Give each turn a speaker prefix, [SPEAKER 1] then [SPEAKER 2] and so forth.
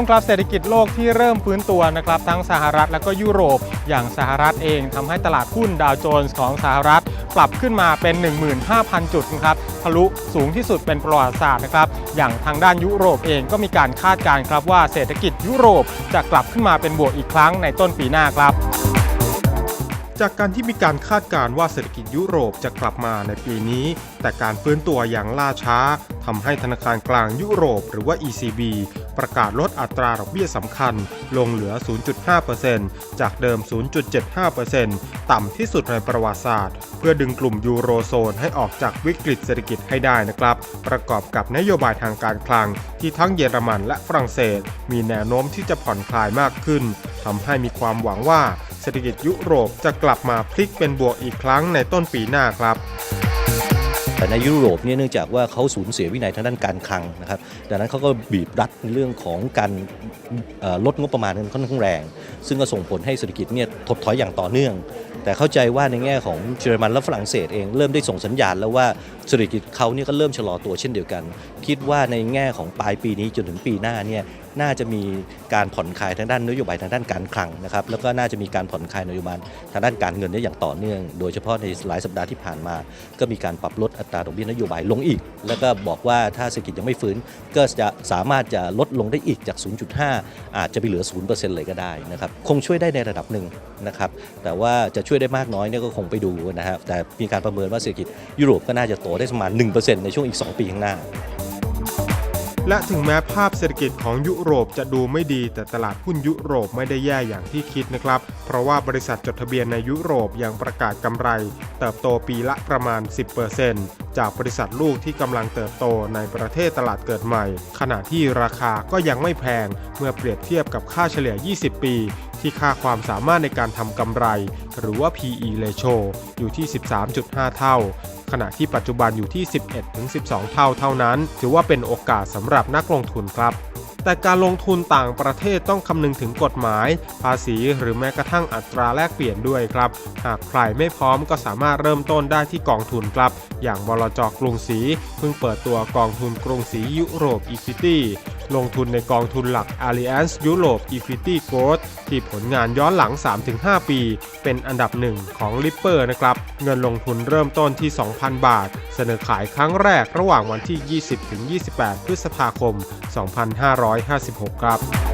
[SPEAKER 1] มครับเศรษฐกิจโลกที่เริ่มฟื้นตัวนะครับทั้งสหรัฐและก็ยุโรป อย่างสหรัฐเองทำให้ตลาดหุ้นดาวโจนส์ของสหรัฐ ปรับขึ้นมาเป็น 15,000 จุดนะครับทะลุสูงที่สุดเป็นประวัติศาสตร์นะครับอย่างทางด้านยุโรปเองก็มีการคาดการณ์ครับว่าเศรษฐกิจยุโรปจะกลับขึ้นมาเป็นบวกอีกครั้งในต้นปีหน้าครับจากการที่มีการคาดการณ์ว่าเศรษฐกิจยุโรปจะกลับมาในปีนี้ แต่การฟื้นตัวอย่างล่าช้า ทำให้ธนาคารกลางยุโรปหรือว่า ECB ประกาศลดอัตราดอกเบี้ยสำคัญ ลงเหลือ 0.5%จากเดิม 0.75%ต่ำที่สุดในประวัติศาสตร์ เพื่อดึงกลุ่มยูโรโซนให้ออกจากวิกฤตเศรษฐกิจให้ได้นะครับ ประกอบกับนโยบายทางการคลัง ที่ทั้งเยอรมันและฝรั่งเศส มีแนวโน้มที่จะผ่อนคลายมากขึ้นทำให้มีความหวังว่าเศรษฐกิจยุโรปจะกลับมาพลิกเป็นบวกอีกครั้งในต้นปีหน้าครับ
[SPEAKER 2] แต่ในยุโรปเนี่ยเนื่องจากว่าเขาสูญเสียวินัยทางด้านการคลังนะครับดังนั้นเขาก็บีบรัดในเรื่องของการลดงบประมาณกันค่อนข้างแรง ซึ่งก็ส่งผลให้เศรษฐกิจเนี่ยถดถอยอย่างต่อเนื่อง แต่เข้าใจว่าในแง่ของเยอรมันและฝรั่งเศสเองเริ่มได้ส่งสัญญาณแล้วว่าเศรษฐกิจเขาเนี่ยก็เริ่มชะลอตัวเช่นเดียวกัน คิดว่าในแง่ของปลายปีนี้จนถึงปีหน้าเนี่ยน่าจะมีการผ่อนคลายทางด้านนโยบายทางด้านการคลังนะครับแล้วก็น่าจะมีการผ่อนคลายนโยบายทางด้านการเงินได้อย่างต่อเนื่อง โดยเฉพาะในหลายสัปดาห์ที่ผ่านมา ก็มีการปรับลดอัตราดอกเบี้ยนโยบายลงอีก แล้วก็บอกว่าถ้าเศรษฐกิจยังไม่ฟื้น ก็จะสามารถจะลดลงได้อีกจาก 0.5 อาจจะไปเหลือ 0%เลยก็ได้นะครับคงช่วยได้ในระดับหนึ่งนะครับแต่ว่าจะช่วยได้มากน้อยเนี่ยก็คงไปดูนะครับแต่มีการประเมินว่าเศรษฐกิจยุโรปก็น่าจะโตได้ประมาณ1%ในช่วงอีก 2 ปีข้างหน้า
[SPEAKER 1] และถึงแม้ภาพเศรษฐกิจของยุโรปจะดูไม่ดีแต่ตลาดหุ้นยุโรปไม่ได้แย่อย่างที่คิดนะครับ เพราะว่าบริษัทจดทะเบียนในยุโรปยังประกาศกำไร เติบโตปีละประมาณ 10%จากบริษัทลูกที่กำลังเติบโตในประเทศตลาดเกิดใหม่ ขณะที่ราคาก็ยังไม่แพง เมื่อเปรียบเทียบกับค่าเฉลี่ย 20 ปี ที่ค่าความสามารถในการทำกำไร หรือว่า PE ratio อยู่ที่ 13.5 เท่า ขณะที่ปัจจุบันอยู่ที่ 11-12 เท่าเท่านั้น ถือว่าเป็นโอกาสสำหรับนักลงทุนครับแต่การลงทุนต่างประเทศต้องคำนึงถึงกฎหมาย ภาษีหรือแม้กระทั่งอัตราแลกเปลี่ยนด้วยครับ หากใครไม่พร้อมก็สามารถเริ่มต้นได้ที่กองทุนครับ อย่างบลจกรุงศรีเพิ่งเปิดตัวกองทุนกรุงศรียุโรป Equity ลงทุนในกองทุนหลัก Allianz Europe Equity Growth ที่ผลงานย้อนหลัง 3-5 ปี เป็นอันดับหนึ่งของ Lipper นะครับ เงินลงทุนเริ่มต้นที่ 2,000 บาท เสนอขายครั้งแรกระหว่างวันที่ 20-28 พฤษภาคม 2556 ครับ